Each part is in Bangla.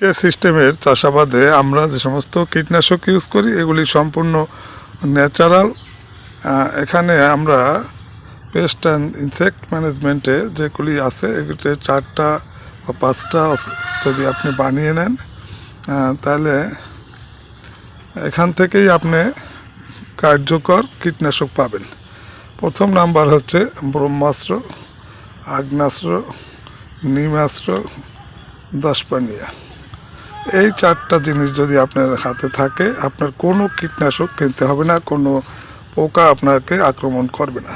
কে সিস্টেমের চাষাবাদে আমরা যে সমস্ত কীটনাশক ইউজ করি, এগুলি সম্পূর্ণ ন্যাচারাল এখানে আমরা পেস্ট অ্যান্ড ইনসেক্ট ম্যানেজমেন্টে যেগুলি আছে, এগুলিতে চারটা বা পাঁচটা যদি আপনি বানিয়ে নেন তাহলে এখান থেকেই আপনি কার্যকর কীটনাশক পাবেন। প্রথম নাম্বার হচ্ছে ব্রহ্মাস্ত্র আগ্নাস্ত্র নিমাস্ত্র দশপানিয়া এই চারটা জিনিস যদি আপনার হাতে থাকে, আপনার কোনো কীটনাশক কিনতে হবে না, কোনো পোকা আপনাকে আক্রমণ করবে না।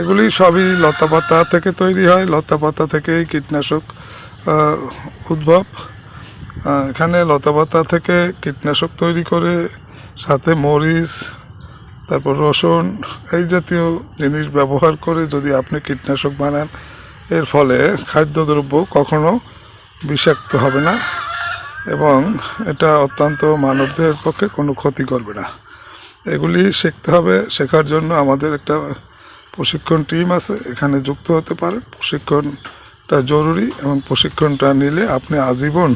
এগুলি সবই লতাপাতা থেকে তৈরি হয় লতাপাতা থেকেই কীটনাশক উদ্ভব। এখানে লতাপাতা থেকে কীটনাশক তৈরি করে, সাথে মরিচ, তারপর রসুন, এই জাতীয় জিনিস ব্যবহার করে যদি আপনি কীটনাশক বানান, এর ফলে খাদ্যদ্রব্য কখনো বিষাক্ত হবে না। এবং এটা অত্যন্ত মানবদেহের পক্ষে কোনো ক্ষতি করবে না। এগুলি শিখতে হবে, শেখার জন্য আমাদের একটা প্রশিক্ষণ টিম আছে, এখানে যুক্ত হতে পারেন। প্রশিক্ষণটা জরুরি এবং প্রশিক্ষণটা নিলে আপনি আজীবন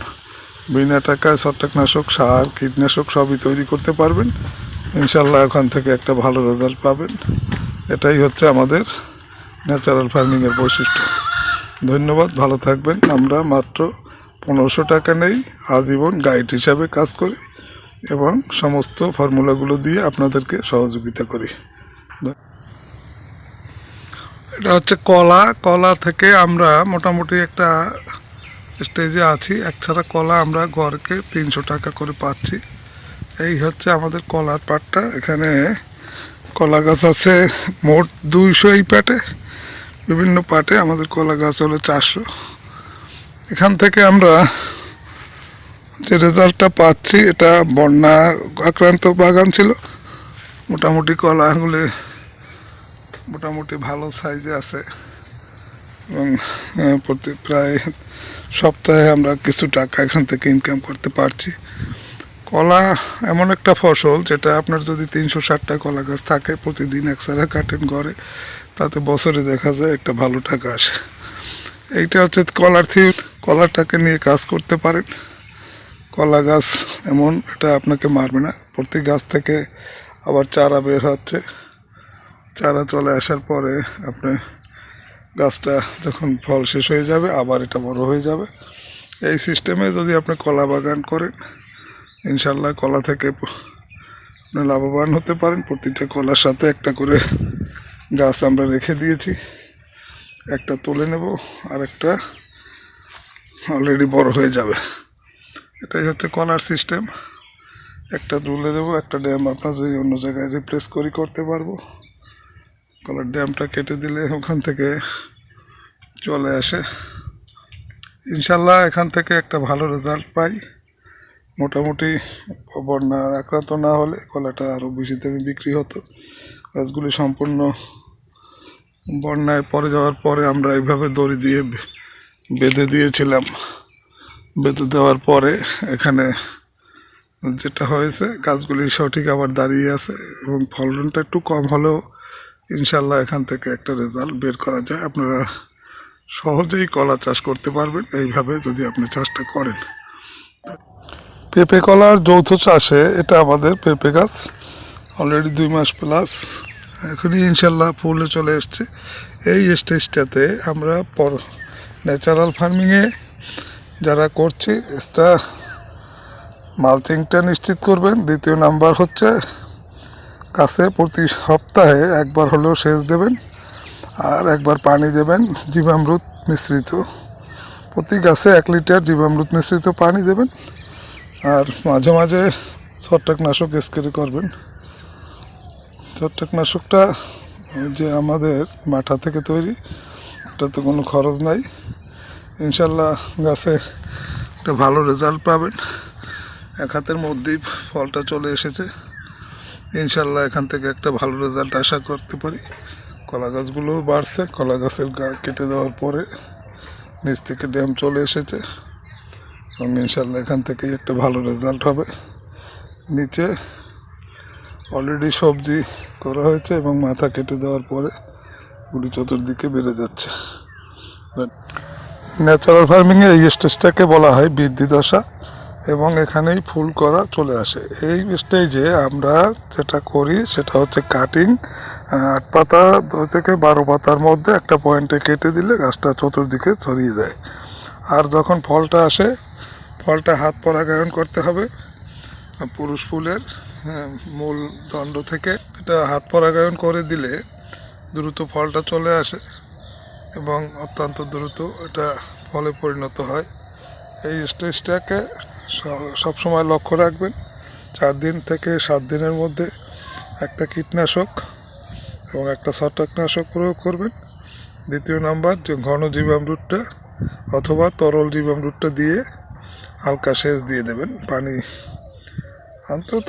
বিনা টাকায় ছত্রাকনাশক, সার, কীটনাশক সবই তৈরি করতে পারবেন। ইনশাল্লাহ ওখান থেকে একটা ভালো রেজাল্ট পাবেন। এটাই হচ্ছে আমাদের ন্যাচারাল ফার্মিংয়ের বৈশিষ্ট্য। ধন্যবাদ, ভালো থাকবেন। আমরা মাত্র পনেরোশো টাকা নেই, আজীবন গাইড হিসাবে কাজ করি এবং সমস্ত ফর্মুলাগুলো দিয়ে আপনাদেরকে সহযোগিতা করি। এটা হচ্ছে কলা। কলা থেকে আমরা মোটামুটি একটা স্টেজে আছি। একছাড়া কলা আমরা গড়কে তিনশো টাকা করে পাচ্ছি। এই হচ্ছে আমাদের কলার পাটটা। এখানে কলা গাছ আছে মোট দুইশো এই পাটে। বিভিন্ন পাটে আমাদের কলা গাছ হলো চারশো। এখান থেকে আমরা যে রেজাল্টটা পাচ্ছি, এটা বন্যা আক্রান্ত বাগান ছিল। মোটামুটি কলাগুলি মোটামুটি ভালো সাইজে আছে। এবং প্রতি প্রায় সপ্তাহে আমরা কিছু টাকা এখান থেকে ইনকাম করতে পারছি। কলা এমন একটা ফসল, যেটা আপনার যদি তিনশো ষাটটা কলা গাছ থাকে, প্রতিদিন একসারা কাটেন ঘরে, তাতে বছরে দেখা যায় একটা ভালো টাকা আসে। এইটা হচ্ছে কলার থি কলাটাকে নিয়ে কাজ করতে পারেন। কলা গাছ এমন, এটা আপনাকে মারবে না। প্রতি গাছ থেকে আবার চারা বের হচ্ছে। চারা চলে আসার পরে আপনি গাছটা যখন ফল শেষ হয়ে যাবে, আবার এটা বড় হয়ে যাবে। এই সিস্টেমে যদি আপনি কলা বাগান করেন ইনশাল্লাহ কলা থেকে আপনি লাভবান হতে পারেন। প্রতিটা কলার সাথে একটা করে গাছ আমরা রেখে দিয়েছি। একটা তুলে নেব আর একটা অলরেডি বড় হয়ে যাবে। এটাই হচ্ছে কলার সিস্টেম। একটা তুলে দেবো, একটা ড্যাম আপনার যদি অন্য জায়গায় রিপ্লেস করি করতে পারব। কলার ড্যামটা কেটে দিলে ওখান থেকে চলে আসে। ইনশাল্লাহ এখান থেকে একটা ভালো রেজাল্ট পাই। মোটামুটি বন্যার আক্রান্ত না হলে কলাটা আরও বেশি দামে বিক্রি হতো। গাছগুলি সম্পূর্ণ বন্যায় পরে যাওয়ার পরে আমরা এইভাবে দড়ি দিয়ে বেঁধে দিয়েছিলাম। বেঁধে দেওয়ার পরে এখানে যেটা হয়েছে, গাছগুলি সঠিক আবার দাঁড়িয়ে আছে এবং ফলনটা একটু কম হলেও ইনশাল্লাহ এখান থেকে একটা রেজাল্ট বের করা যায়। আপনারা সহজেই কলা চাষ করতে পারবেন, এইভাবে যদি আপনি চাষটা করেন। পেঁপে কলার যৌথ চাষে এটা আমাদের পেঁপে গাছ অলরেডি দুই মাস প্লাস এখনই ইনশাল্লাহ ফুলে চলে এসছে। এই স্টেজটাতে আমরা পর ন্যাচারাল ফার্মিংয়ে যারা করছি এটা মালচিংটা নিশ্চিত করবেন। দ্বিতীয় নাম্বার হচ্ছে, গাছে প্রতি সপ্তাহে একবার হলেও সেচ দেবেন আর একবার পানি দেবেন, জীবামৃত মিশ্রিত। প্রতি গাছে এক লিটার জীবামৃত মিশ্রিত পানি দেবেন আর মাঝে মাঝে ছত্রাকনাশক স্প্রে করবেন। ছত্রাকনাশকটা যে আমাদের মাঠা থেকে তৈরি এটা তো কোনো খরচ নাই। ইনশাল্লাহ গাছে একটা ভালো রেজাল্ট পাবেন। এক হাতের মধ্যেই ফলটা চলে এসেছে। ইনশাল্লাহ এখান থেকে একটা ভালো রেজাল্ট আশা করতে পারি। কলা গাছগুলোও বাড়ছে, কলা গাছের গা কেটে দেওয়ার পরে নিচ থেকে ড্যাম চলে এসেছে। এবং ইনশাল্লাহ এখান থেকেই একটা ভালো রেজাল্ট হবে। নিচে অলরেডি সবজি করা হয়েছে এবং মাথা কেটে দেওয়ার পরে গুলি চতুর্দিকে বেড়ে যাচ্ছে। ন্যাচারাল ফার্মিংয়ে এই স্টেজটাকে বলা হয় বৃদ্ধি দশা এবং এখানেই ফুল করা চলে আসে। এই স্টেজে আমরা যেটা করি সেটা হচ্ছে কাটিং আট পাতা থেকে বারো পাতার মধ্যে একটা পয়েন্টে কেটে দিলে গাছটা চতুর্দিকে ছড়িয়ে যায়। আর যখন ফলটা আসে, ফলটা হাত পরাগায়ন করতে হবে। পুরুষ ফুলের মূল দণ্ড থেকে এটা হাত পরাগায়ন করে দিলে দ্রুত ফলটা চলে আসে এবং অত্যন্ত দ্রুত এটা ফলে পরিণত হয়। এই স্টেজটাকে সবসময় লক্ষ্য রাখবেন। চার দিন থেকে সাত দিনের মধ্যে একটা কীটনাশক এবং একটা ছত্রাকনাশক প্রয়োগ করবেন। দ্বিতীয় নাম্বার, যে ঘন জীবামৃতটা অথবা তরল জীবামৃতটা দিয়ে হালকা সেচ দিয়ে দেবেন। পানি, অন্তত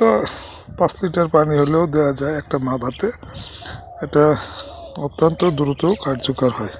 পাঁচ লিটার পানি হলেও দেওয়া যায় একটা মাদাতে এটা অত্যন্ত দ্রুত কার্যকর হয়।